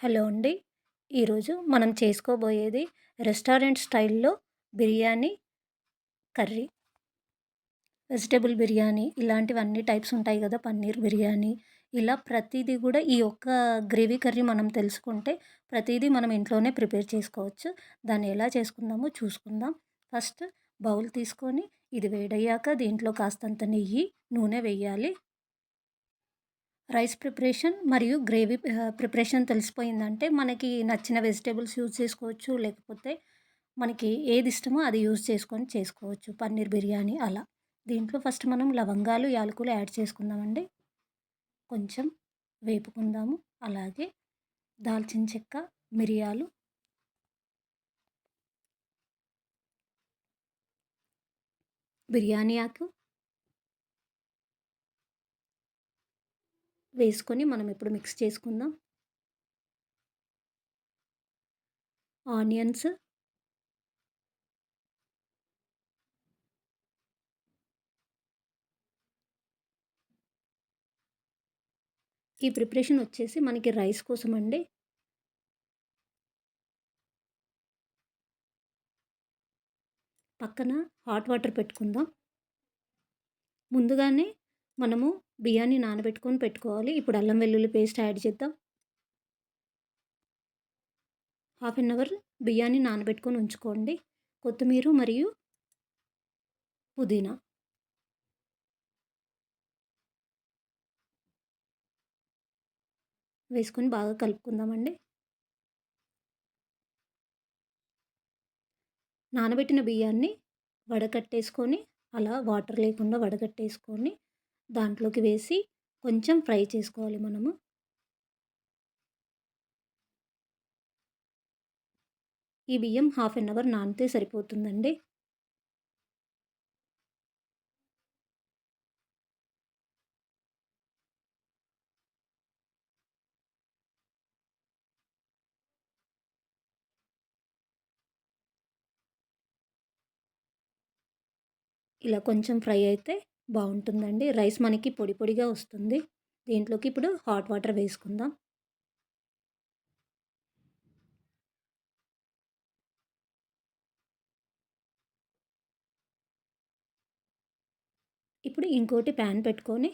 Hello అండి. ఈరోజు మనం చేసుకోబోయేది రెస్టారెంట్ స్టైల్లో బిర్యానీ కర్రీ. వెజిటేబుల్ బిర్యానీ ఇలాంటివన్నీ టైప్స్ ఉంటాయి కదా పన్నీర్ బిర్యానీ. ఇలా ప్రతిదీ కూడా ఈ ఒక్క గ్రేవీ కర్రీ మనం తెలుసుకుంటే ప్రతిదీ మనం ఇంట్లోనే ప్రిపేర్ చేసుకోవచ్చు. దాన్ని ఎలా చేసుకుందామో చూసుకుందాం. ఫస్ట్ బౌల్ తీసుకొని ఇది వేడయ్యాక దీంట్లో కాస్తంత నెయ్యి నూనె వేయాలి. రైస్ ప్రిపరేషన్ మరియు గ్రేవీ ప్రిపరేషన్ తెలిసిపోయిందంటే మనకి నచ్చిన వెజిటేబుల్స్ యూజ్ చేసుకోవచ్చు. లేకపోతే మనకి ఏది ఇష్టమో అది యూజ్ చేసుకొని చేసుకోవచ్చు. పన్నీర్ బిర్యానీ అలా. దీంట్లో ఫస్ట్ మనం లవంగాలు యాలకులు యాడ్ చేసుకుందామండి. కొంచెం వేపుకుందాము. అలాగే దాల్చిన చెక్క మిరియాలు. బిర్యానీ ఆకు. వేసుకొని మనం ఇప్పుడు మిక్స్ చేసుకుందాం. ఆనియన్స్. ఈ ప్రిపరేషన్ వచ్చేసి మనకి రైస్ కోసం అండి. పక్కన హాట్ వాటర్ పెట్టుకుందాం. ముందుగానే మనము బియ్యాన్ని నానబెట్టుకొని పెట్టుకోవాలి. ఇప్పుడు అల్లం వెల్లుల్లి పేస్ట్ యాడ్ చేద్దాం. హాఫ్ అన్ అవర్ బియ్యాన్ని నానబెట్టుకొని ఉంచుకోండి. కొత్తిమీర మరియు పుదీనా. వేసుకొని బాగా కలుపుకుందామండి. నానబెట్టిన బియ్యాన్ని వడకట్టేసుకొని అలా వాటర్ లేకుండా వడగట్టేసుకొని దాంట్లోకి వేసి కొంచెం ఫ్రై చేసుకోవాలి మనము. ఈ బియ్యం హాఫ్ అన్ అవర్ నానితే సరిపోతుందండి. ఇలా కొంచెం ఫ్రై అయితే బాగుంటుందండి. రైస్ మనకి పొడి పొడిగా వస్తుంది. దీంట్లోకి ఇప్పుడు హాట్ వాటర్ వేసుకుందాం. ఇప్పుడు ఇంకోటి ప్యాన్ పెట్టుకొని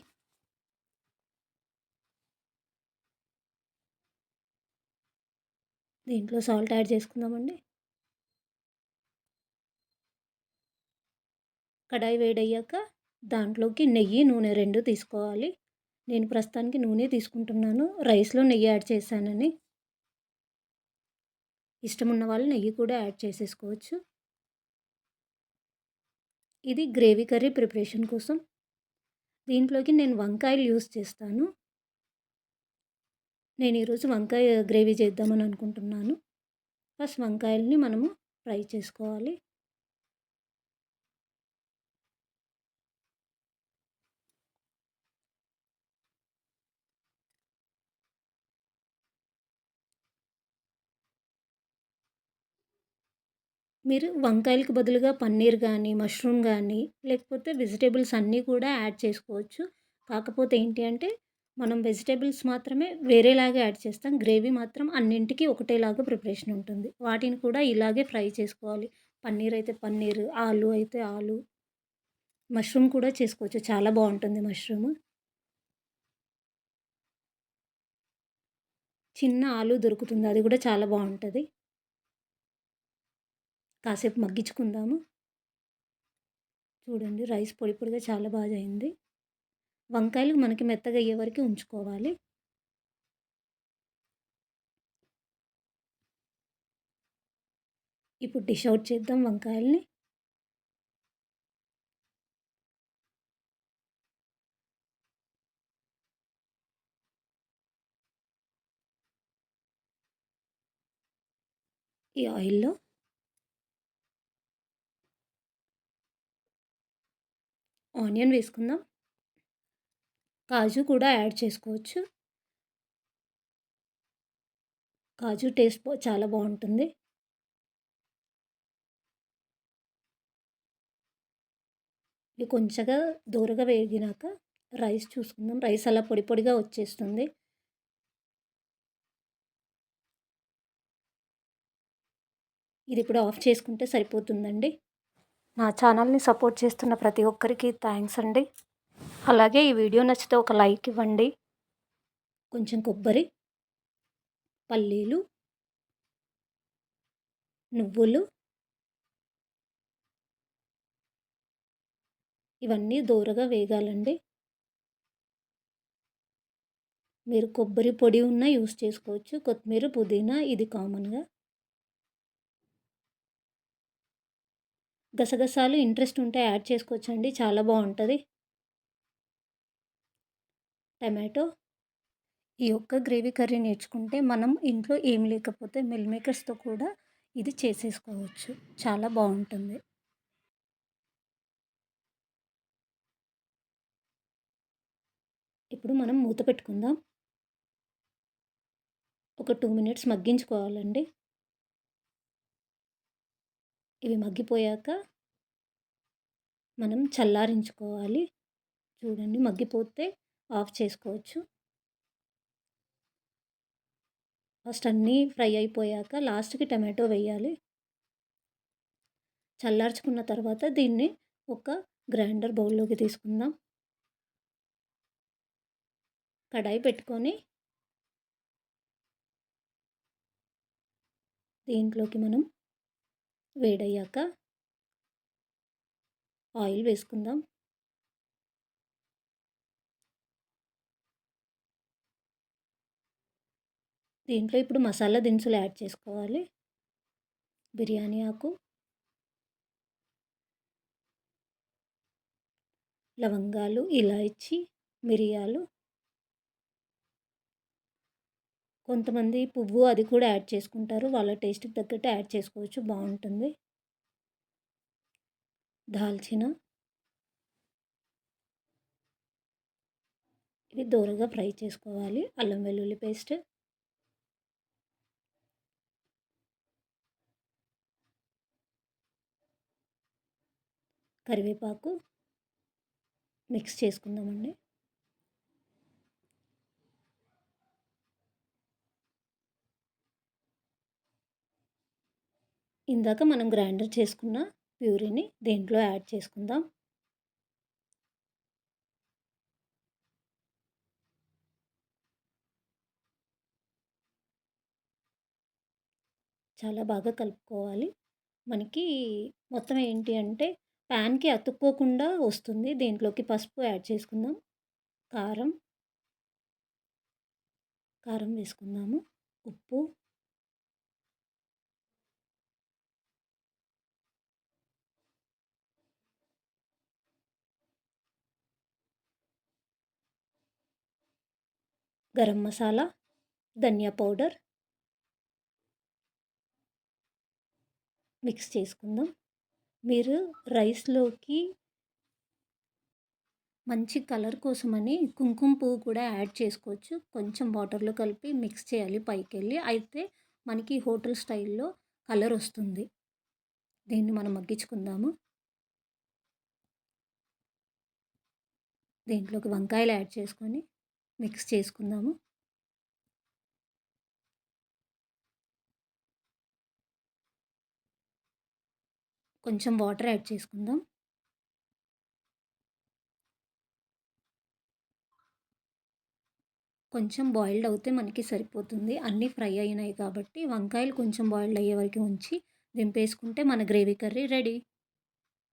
దీంట్లో సాల్ట్ యాడ్ చేసుకుందామండి. కడాయి వేడయ్యాక దాంట్లోకి నెయ్యి నూనె రెండు తీసుకోవాలి. నేను ప్రస్తుతానికి నూనె తీసుకుంటున్నాను. రైస్లో నెయ్యి యాడ్ చేశానని. ఇష్టం ఉన్న వాళ్ళు నెయ్యి కూడా యాడ్ చేసేసుకోవచ్చు. ఇది గ్రేవీ కర్రీ ప్రిపరేషన్ కోసం. దీంట్లోకి నేను వంకాయలు యూస్ చేస్తాను. నేను ఈరోజు వంకాయ గ్రేవీ చేద్దామని అనుకుంటున్నాను. ఫస్ట్ వంకాయల్ని మనము ఫ్రై చేసుకోవాలి. మీరు వంకాయలకు బదులుగా పన్నీర్ కానీ మష్రూమ్ కానీ లేకపోతే వెజిటేబుల్స్ అన్నీ కూడా యాడ్ చేసుకోవచ్చు. కాకపోతే ఏంటి అంటే మనం వెజిటేబుల్స్ మాత్రమే వేరేలాగా యాడ్ చేస్తాం. గ్రేవీ మాత్రం అన్నింటికి ఒకటేలాగా ప్రిపరేషన్ ఉంటుంది. వాటిని కూడా ఇలాగే ఫ్రై చేసుకోవాలి. పన్నీర్ అయితే పన్నీర్ ఆలు అయితే ఆలు మష్రూమ్ కూడా చేసుకోవచ్చు. చాలా బాగుంటుంది మష్రూమ్. చిన్న ఆలు దొరుకుతుంది. అది కూడా చాలా బాగుంటుంది. కాసేపు మగ్గించుకుందాము. చూడండి రైస్ పొడి పొడిగా చాలా బాగా అయింది. వంకాయలు మనకి మెత్తగా అయ్యే వరకు ఉంచుకోవాలి. ఇప్పుడు డిష్ అవుట్ చేద్దాం వంకాయల్ని. ఈ ఆయిల్లో ఆనియన్ వేసుకుందాం. కాజు కూడా యాడ్ చేసుకోవచ్చు. కాజు టేస్ట్ చాలా బాగుంటుంది. ఇవి కొంచెంగా దూరగా వేగినాక రైస్ చూసుకుందాం. రైస్ అలా పొడి పొడిగా వచ్చేస్తుంది. ఇది ఇప్పుడు ఆఫ్ చేసుకుంటే సరిపోతుందండి. నా ఛానల్ని సపోర్ట్ చేస్తున్న ప్రతి ఒక్కరికి థ్యాంక్స్ అండి. అలాగే ఈ వీడియో నచ్చితే ఒక లైక్ ఇవ్వండి. కొంచెం కొబ్బరి పల్లీలు నువ్వులు ఇవన్నీ దూరగా వేగాలండి. మీరు కొబ్బరి పొడి ఉన్న యూస్ చేసుకోవచ్చు. కొత్తిమీర పుదీనా ఇది కామన్గా. గసగసాలు ఇంట్రెస్ట్ ఉంటే యాడ్ చేసుకోవచ్చండి. చాలా బాగుంటుంది టమాటో. ఈ ఒక్క గ్రేవీ కర్రీ నేర్చుకుంటే మనం ఇంట్లో ఏం లేకపోతే మిల్ మేకర్స్తో కూడా ఇది చేసేసుకోవచ్చు. చాలా బాగుంటుంది ఇప్పుడు మనం మూత పెట్టుకుందాం. ఒక టూ మినిట్స్ మగ్గించుకోవాలండి. ఇవి మగ్గిపోయాక మనం చల్లారించుకోవాలి. చూడండి మగ్గిపోతే ఆఫ్ చేసుకోవచ్చు. ఫస్ట్ అన్నీ ఫ్రై అయిపోయాక లాస్ట్కి టమాటో వేయాలి. చల్లార్చుకున్న తర్వాత దీన్ని ఒక గ్రైండర్ బౌల్లోకి తీసుకుందాం. కడాయి పెట్టుకొని దీంట్లోకి మనం వేడయ్యాక ఆయిల్ వేసుకుందాం. దీంట్లో ఇప్పుడు మసాలా దినుసులు యాడ్ చేసుకోవాలి. బిర్యానీ ఆకు. లవంగాలు ఇలాచి మిరియాలు కొంతమంది పువ్వు అది కూడా యాడ్ చేసుకుంటారు. వాళ్ళ టేస్ట్కి తగ్గట్టు యాడ్ చేసుకోవచ్చు. బాగుంటుంది. దాల్చిన ఇవి దూరంగా ఫ్రై చేసుకోవాలి. అల్లం వెల్లుల్లి పేస్ట్. కరివేపాకు మిక్స్ చేసుకుందామండి. ఇందాక మనం గ్రైండర్ చేసుకున్న ప్యూరీని దేంట్లో యాడ్ చేసుకుందాం. చాలా బాగా కలుపుకోవాలి. మనకి మొత్తం ఏంటి అంటే ప్యాన్కి అతుక్కోకుండా వస్తుంది. దీంట్లోకి పసుపు యాడ్ చేసుకుందాం. కారం. కారం వేసుకుందాము. ఉప్పు. గరం మసాలా ధనియా పౌడర్ మిక్స్ చేసుకుందాం. మీరు రైస్లోకి మంచి కలర్ కోసమని కుంకుమ పువ్వు కూడా యాడ్ చేసుకోవచ్చు. కొంచెం వాటర్లో కలిపి మిక్స్ చేయాలి పైకి వెళ్ళి అయితే మనకి హోటల్ స్టైల్లో కలర్ వస్తుంది. దీన్ని మనం మగ్గించుకుందాము. దీంట్లోకి వంకాయలు యాడ్ చేసుకొని మిక్స్ చేసుకుందాము. కొంచెం వాటర్ యాడ్ చేసుకుందాం. కొంచెం బాయిల్డ్ అవుతే మనకి సరిపోతుంది. అన్నీ ఫ్రై అయినాయి కాబట్టి వంకాయలు కొంచెం బాయిల్డ్ అయ్యే వరకు ఉంచి దింపేసుకుంటే మన గ్రేవీ కర్రీ రెడీ.